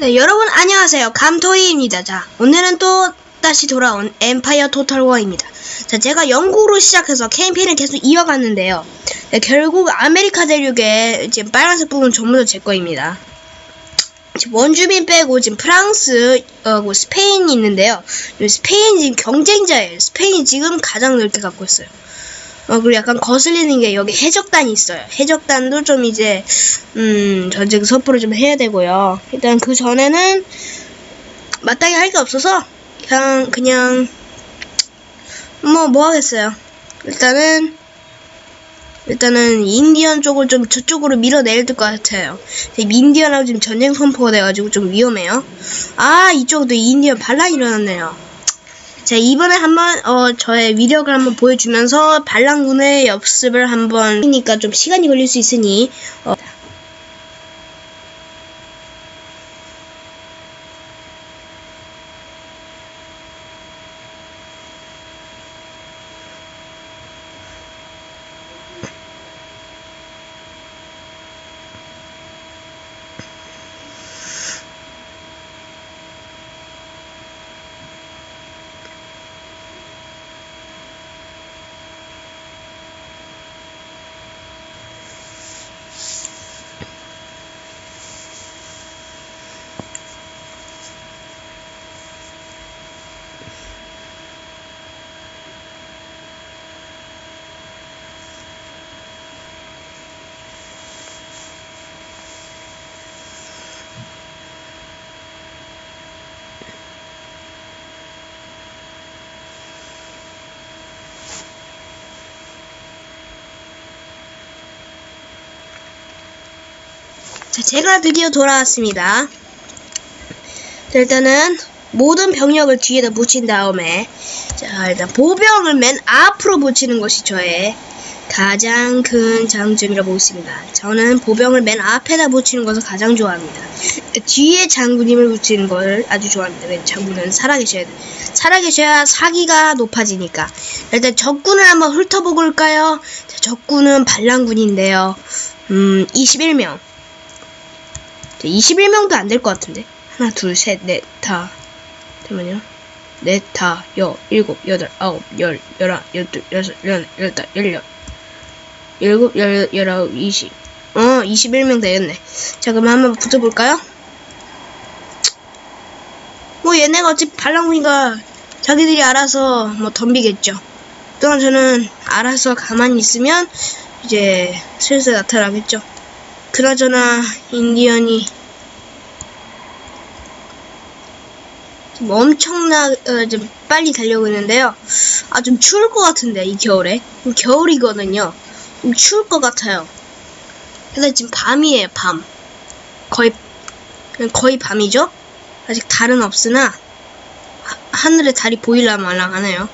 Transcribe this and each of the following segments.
네, 여러분 안녕하세요. 감토이입니다. 자, 오늘은 또 다시 돌아온 엠파이어 토탈 워입니다. 자, 제가 영국으로 시작해서 캠페인을 계속 이어갔는데요. 네, 결국 아메리카 대륙의 지금 빨간색 부분 전부 다 제 거입니다. 지금 원주민 빼고 지금 프랑스, 어, 뭐 스페인이 있는데요. 스페인 지금 경쟁자예요. 스페인이 지금 가장 넓게 갖고 있어요. 어, 그리고 약간 거슬리는 게 여기 해적단이 있어요. 해적단도 좀 이제, 음, 전쟁 섣부로 좀 해야 되고요. 일단 그 전에는 마땅히 할 게 없어서, 그냥, 그냥, 뭐, 뭐 하겠어요. 일단은, 일단은 인디언 쪽을 좀 저쪽으로 밀어내야 될 것 같아요. 인디언하고 지금 전쟁 선포가 돼가지고 좀 위험해요. 아, 이쪽도 인디언 반란이 일어났네요. 자, 이번에 한번, 어, 저의 위력을 한번 보여주면서 반란군의 역습을 한번, 하니까 좀 시간이 걸릴 수 있으니, 어, 자, 제가 드디어 돌아왔습니다. 자, 일단은 모든 병력을 뒤에다 붙인 다음에 자, 일단 보병을 맨 앞으로 붙이는 것이 저의 가장 큰 장점이라고 보고 있습니다. 저는 보병을 맨 앞에다 붙이는 것을 가장 좋아합니다. 뒤에 장군님을 붙이는 걸 아주 좋아합니다. 왜 장군은 살아계셔야 돼. 살아계셔야 사기가 높아지니까. 일단 적군을 한번 훑어보고 올까요? 자, 적군은 반란군인데요. 음, 21명. 21명도 안 될 것 같은데. 하나, 둘, 셋, 넷, 다. 잠깐만요. 넷, 다, 여, 일곱, 여덟, 아홉, 열, 열한, 열둘, 여섯, 열넷, 열다, 열여. 일곱, 열, 열아홉, 이십. 어, 21명 되겠네. 자, 그럼 한번 붙어볼까요? 뭐, 얘네가 어차피 반란군이가 자기들이 알아서 뭐 덤비겠죠. 또한 저는 알아서 가만히 있으면 이제 슬슬 나타나겠죠. 그나저나 인디언이 지금 엄청나 어, 좀 빨리 달려고 있는데요. 아 좀 추울 것 같은데 이 겨울에 겨울이거든요. 좀 추울 것 같아요. 근데 지금 밤이에요 밤. 거의 거의 밤이죠. 아직 달은 없으나 하, 하늘에 달이 보일라 말랑하네요.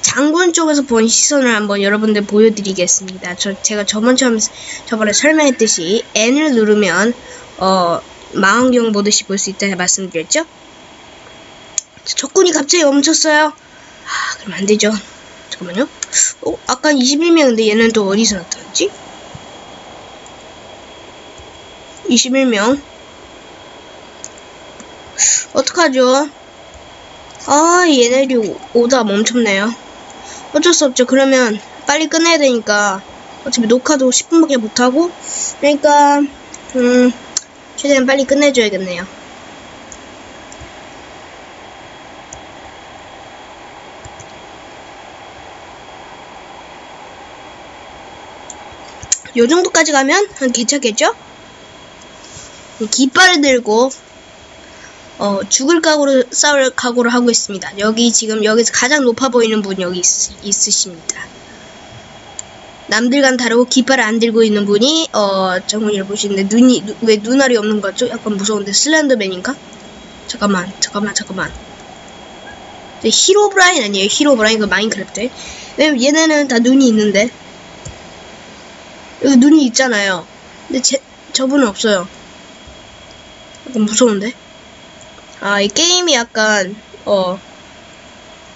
장군 쪽에서 본 시선을 한번 여러분들 보여드리겠습니다. 저 제가 저번 처음 저번에 설명했듯이 N을 누르면 어 망원경 보듯이 볼 수 있다고 말씀드렸죠? 적군이 갑자기 멈췄어요. 아 그럼 안 되죠. 잠깐만요. 어 아까 21명인데 얘는 또 어디서 나타났지? 21명. 어떡하죠? 아, 얘네들이 오- 오다 멈췄네요. 어쩔 수 없죠. 그러면 빨리 끝내야 되니까 어차피 녹화도 10분밖에 못하고 그러니까 음 최대한 빨리 끝내줘야겠네요. 요 정도까지 가면 한 괜찮겠죠? 깃발을 들고 어, 죽을 각오로 싸울 각오를 하고 있습니다. 여기 지금 여기서 가장 높아 보이는 분 여기 있, 있으십니다. 남들과는 다르고 깃발을 안 들고 있는 분이 어 정훈이를 보시는데 눈이 누- 왜 눈알이 없는 거죠? 약간 무서운데 슬렌더맨인가? 잠깐만 잠깐만 잠깐만. 네, 히로브라인 아니에요? 히로브라인 그 마인크래프트. 왜냐면 얘네는 다 눈이 있는데 여기 눈이 있잖아요. 근데 제 저분은 없어요. 약간 무서운데? 아, 이 게임이 약간, 어,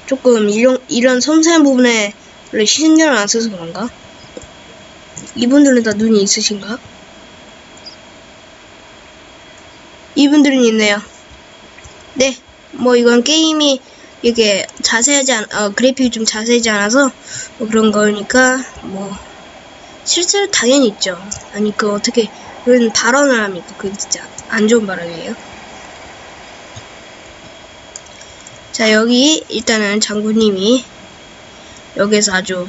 조금 이런, 이런 섬세한 부분에 신경을 안 써서 그런가? 이분들은 다 눈이 있으신가? 이분들은 있네요. 네, 뭐 이건 게임이 이게 자세하지 않, 어, 그래픽이 좀 자세하지 않아서 뭐 그런 거니까 뭐 실제로 당연히 있죠. 아니 그 어떻게 그런 발언을 합니까? 그 진짜 안 좋은 발언이에요. 자 여기 일단은 장군님이 여기서 아주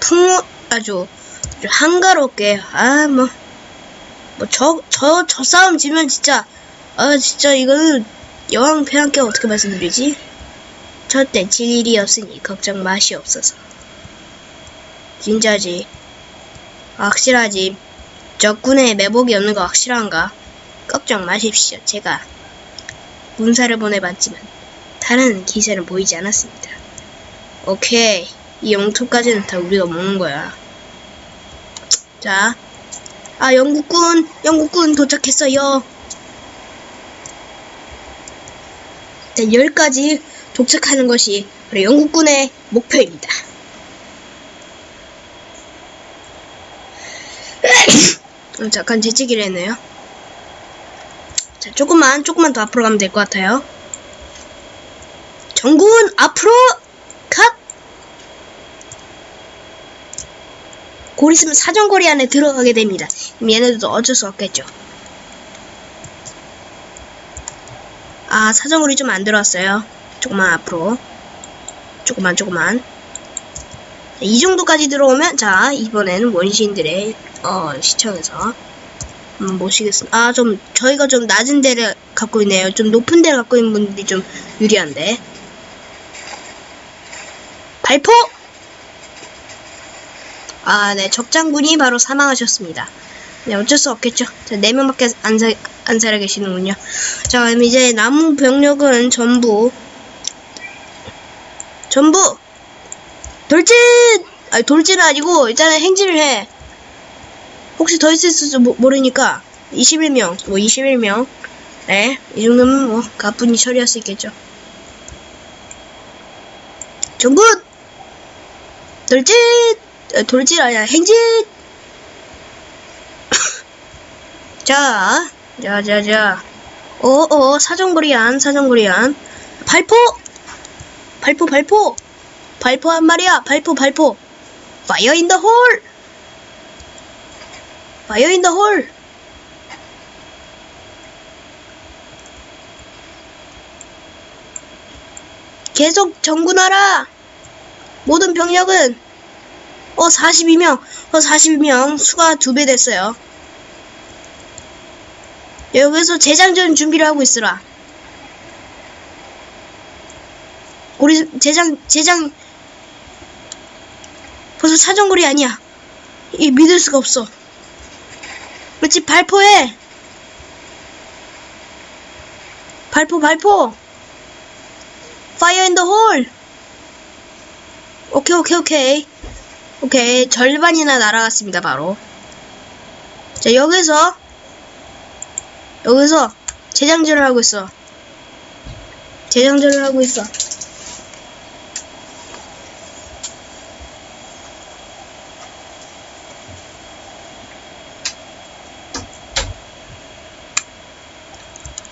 풍 아주, 아주 한가롭게 아 뭐 뭐 저 저 저 싸움 지면 진짜 아 진짜 이거는 여왕 폐한께 어떻게 말씀드리지? 절대 질 일이 없으니 걱정 맛이 없어서. 진짜지. 확실하지. 적군의 매복이 없는 거 확실한가? 걱정 마십시오 제가. 문사를 보내봤지만 다른 기세는 보이지 않았습니다 오케이 이 영토까지는 다 우리가 먹는 거야 자 아, 영국군, 영국군 도착했어요. 자, 열까지 도착하는 것이 바로 영국군의 목표입니다. 어, 잠깐 재채기를 했네요. 자, 조금만, 조금만 더 앞으로 가면 될 것 같아요. 정군, 앞으로, 컷! 곧 있으면 사정거리 안에 들어가게 됩니다. 얘네들도 어쩔 수 없겠죠. 아, 사정거리 좀 안 들어왔어요. 조금만 앞으로. 조금만, 조금만. 자, 이 정도까지 들어오면, 자, 이번에는 원시인들의, 어, 시청에서, 한번 모시겠습니다. 아, 좀, 저희가 좀 낮은 데를 갖고 있네요. 좀 높은 데를 갖고 있는 분들이 좀 유리한데. 발포! 아, 네, 적장군이 바로 사망하셨습니다. 네, 어쩔 수 없겠죠. 자, 네 명밖에 안, 사, 안 살아 계시는군요. 자, 그럼 이제 남은 병력은 전부, 전부, 돌진! 아니, 돌진은 아니고, 일단은 행진을 해. 혹시 더 있을지 모, 모르니까, 21명, 뭐 21명. 네, 이 정도면 뭐, 가뿐히 처리할 수 있겠죠. 전군! 돌진! 어, 돌진 아니야 행진 자, 자, 자, 자. 어, 어, 사정거리안, 사정거리안. 발포! 발포, 발포! 발포 한 말이야, 발포, 발포. 파이어 인 더 홀! 파이어 인 더 홀! 계속 정군하라! 모든 병력은 어, 42명. 어, 42명. 수가 두 배 됐어요. 여기서 재장전 준비를 하고 있으라. 우리 재장, 재장, 벌써 사정거리 아니야. 이 믿을 수가 없어. 그렇지, 발포해! 발포, 발포! 파이어 인 더 홀! 오케이, 오케이, 오케이. 오케이 절반이나 날아갔습니다 바로. 자 여기서 여기서 재장전을 하고 있어. 재장전을 하고 있어.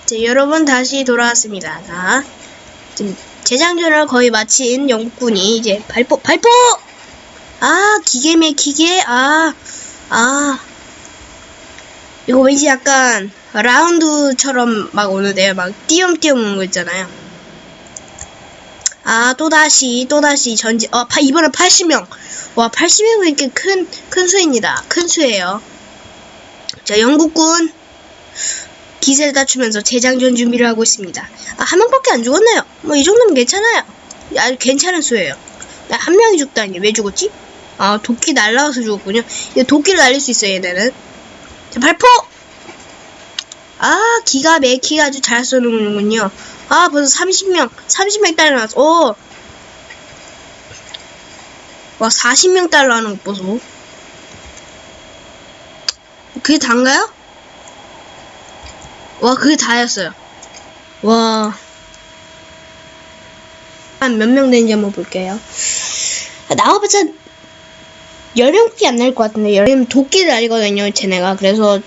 자 여러분 다시 돌아왔습니다. 자 지금 재장전을 거의 마친 영국군이 이제 발포 발포 아, 기계매 기계? 아, 아. 이거 왠지 약간 라운드처럼 막 오는데요. 막 띄엄띄엄 오는 거 있잖아요. 아, 또다시, 또다시 전지, 어, 파, 이번엔 80명. 와, 80명은 이렇게 큰, 큰 수입니다. 큰 수예요. 자, 영국군. 기세를 갖추면서 재장전 준비를 하고 있습니다. 아, 한 명밖에 안 죽었네요. 뭐, 이 정도면 괜찮아요. 아주 괜찮은 수예요. 야, 한 명이 죽다니. 왜 죽었지? 아, 도끼 날라와서 죽었군요. 이거 도끼를 날릴 수 있어요, 얘네는. 자, 발포! 아, 기가 막히게 아주 잘 쏘는군요. 아, 벌써 30명, 30명 딸 나왔어. 오! 와, 40명 달러 하는 거 보소. 그게 다인가요? 와, 그게 다였어요. 와. 한 몇 명 되는지 한번 볼게요. 나와봤자 10명밖에 안날 것 같은데, 10명 도끼를 날리거든요, 쟤네가. 그래서,